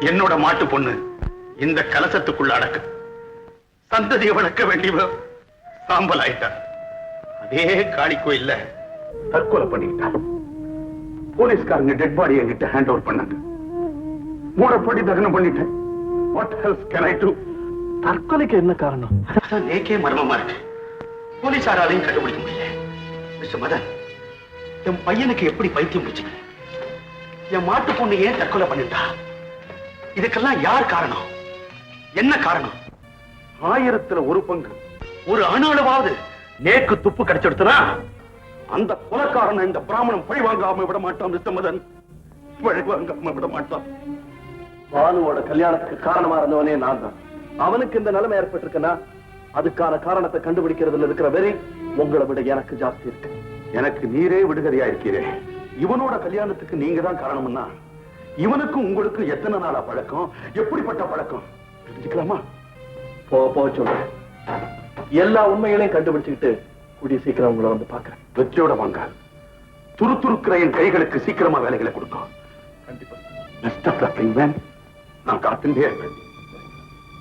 என்னோட மாட்டு பொண்ணு இந்த கலசத்துக்குள்ள அடக்கு. சந்ததியை வளர்க்க வேண்டியவ சாம்பல் ஆயிட்டா. அதே காளி கோயில்ல தற்கொலை பண்ணிக்கிட்டா. போலீஸ்காரங்க டெட் பாடி என்கிட்ட ஹேண்ட் ஓவர் பண்ணாங்க. மூடப்படி தகனம் பண்ணிட்டேன். What hells can I do தற்கொலைக்கு என்ன காரணம்? நேக்கே மர்மமா இருக்கு போலீசாராலையும் கண்டுபிடிக்க முடியல. மிஸ்டர் மதன் என் பையனுக்கு எப்படி பைத்தியம் பிடிச்சிக்க என் மாட்டு பொண்ணு ஏன் தற்கொலை பண்ணிட்டா? இதுக்கெல்லாம் யார் காரணம்? என்ன காரணம்? ஆயிரத்துல ஒரு பங்கு. ஒரு அணு அளவாவது நேக்கு துப்பு கிடைச்சிடுத்துனா அந்த கொலைக்காரனை இந்த பிராமணன் பழி வாங்காம விட மாட்டான் மிஸ்டர் பழி வாங்காம விட மாட்டான். பானுவோட கல்யாணத்துக்கு காரணமா இருந்தவனே நான் தான். அவனுக்கு இந்த நிலைமை ஏற்பட்டிருக்குன்னா அதுக்கான காரணத்தை கண்டுபிடிக்கிறதுல இருக்கிற வெறி உங்களை விட எனக்கு ஜாஸ்தி இருக்கு. எனக்கு நீரே விடுதலையா இருக்கிறேன் இவனோட கல்யாணத்துக்கு நீங்க தான் காரணம்னா இவனுக்கும் உங்களுக்கும் எத்தனை நாளா பழக்கம்? எப்படிப்பட்ட பழக்கம்? தெரிஞ்சுக்கலாமா? போ போ சொல்றேன். எல்லா உண்மைகளையும் கண்டுபிடிச்சுக்கிட்டு கூடிய சீக்கிரம் உங்களை வந்து பாக்குறேன் வெற்றியோட வாங்க. துருதுருக்கிற என் கைகளுக்கு சீக்கிரமா வேலைகளை கொடுக்கும் கண்டிப்பா. பெஸ்ட் ஆஃப் லக் நான் காத்துட்டே இருப்பேன்.